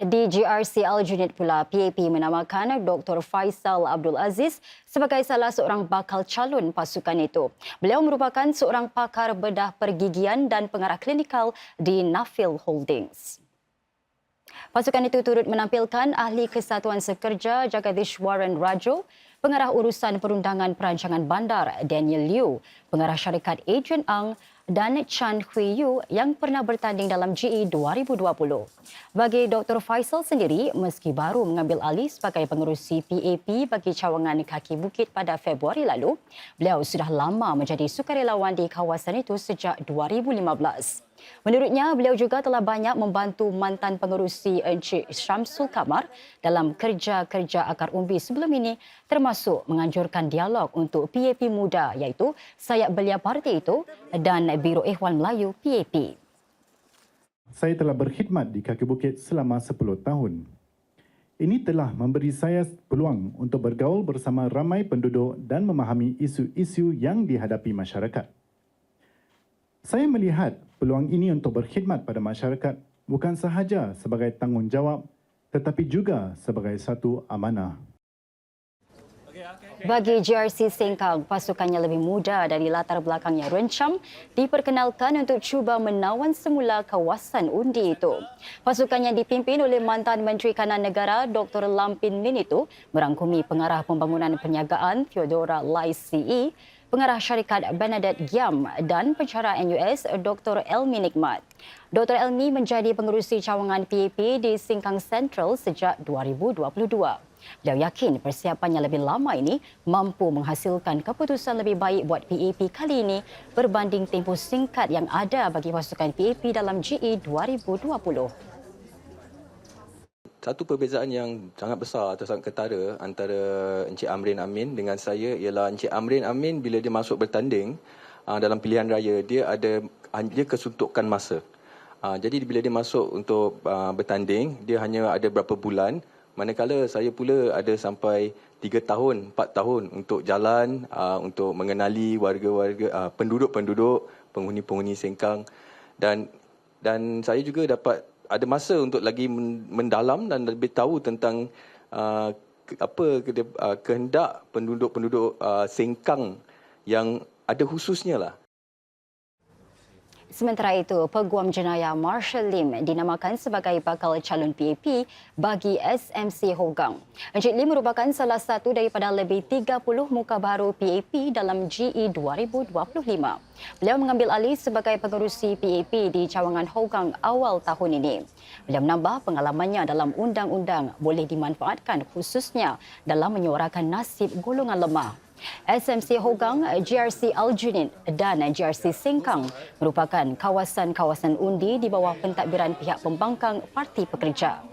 Di GRC Aljunied pula, PAP menamakan Dr. Faisal Abdul Aziz sebagai salah seorang bakal calon pasukan itu. Beliau merupakan seorang pakar bedah pergigian dan pengarah klinikal di Nafil Holdings. Pasukan itu turut menampilkan ahli kesatuan sekerja Jagadishwaran Rajo, pengarah urusan perundangan perancangan bandar Daniel Liu, pengarah syarikat Adrian Ang dan Chan Hui Yu yang pernah bertanding dalam GE 2020. Bagi Dr. Faisal sendiri, meski baru mengambil alih sebagai pengerusi PAP bagi cawangan kaki bukit pada Februari lalu, beliau sudah lama menjadi sukarelawan di kawasan itu sejak 2015. Menurutnya, beliau juga telah banyak membantu mantan pengerusi Encik Syamsul Kamar dalam kerja-kerja akar umbi sebelum ini termasuk menganjurkan dialog untuk PAP muda iaitu sayap belia parti itu dan Biro Ehwal Melayu PAP. Saya telah berkhidmat di kaki bukit selama 10 tahun. Ini telah memberi saya peluang untuk bergaul bersama ramai penduduk dan memahami isu-isu yang dihadapi masyarakat. Saya melihat peluang ini untuk berkhidmat pada masyarakat bukan sahaja sebagai tanggungjawab tetapi juga sebagai satu amanah. Bagi GRC Sengkang, pasukannya lebih muda dari latar belakang yang rencam diperkenalkan untuk cuba menawan semula kawasan undi itu. Pasukan yang dipimpin oleh mantan Menteri Kanan Negara Dr. Lampin Min itu merangkumi pengarah pembangunan perniagaan Theodora Lai CE, pengarah syarikat Bernadette Giam dan pencara NUS Dr. Elmi Nikmat. Dr. Elmi menjadi pengerusi cawangan PAP di Sengkang Central sejak 2022. Beliau yakin persiapannya lebih lama ini mampu menghasilkan keputusan lebih baik buat PAP kali ini berbanding tempoh singkat yang ada bagi pasukan PAP dalam GE 2020. Satu perbezaan yang sangat besar atau sangat ketara antara Encik Amrin Amin dengan saya ialah Encik Amrin Amin bila dia masuk bertanding uh, dalam pilihan raya dia ada dia kesuntukan masa. Uh, jadi bila dia masuk untuk uh, bertanding dia hanya ada berapa bulan manakala saya pula ada sampai 3 tahun, 4 tahun untuk jalan uh, untuk mengenali warga-warga uh, penduduk-penduduk, penghuni-penghuni Sengkang dan dan saya juga dapat ada masa untuk lagi mendalam dan lebih tahu tentang uh, apa uh, kehendak penduduk-penduduk uh, Sengkang yang ada khususnya lah. Sementara itu, Peguam Jenayah Marshall Lim dinamakan sebagai bakal calon PAP bagi SMC Hogang. Encik Lim merupakan salah satu daripada lebih 30 muka baru PAP dalam GE 2025. Beliau mengambil alih sebagai pengerusi PAP di cawangan Hogang awal tahun ini. Beliau menambah pengalamannya dalam undang-undang boleh dimanfaatkan khususnya dalam menyuarakan nasib golongan lemah. SMC Hogang, GRC Aljunied dan GRC Sengkang merupakan kawasan-kawasan undi di bawah pentadbiran pihak pembangkang Parti Pekerja.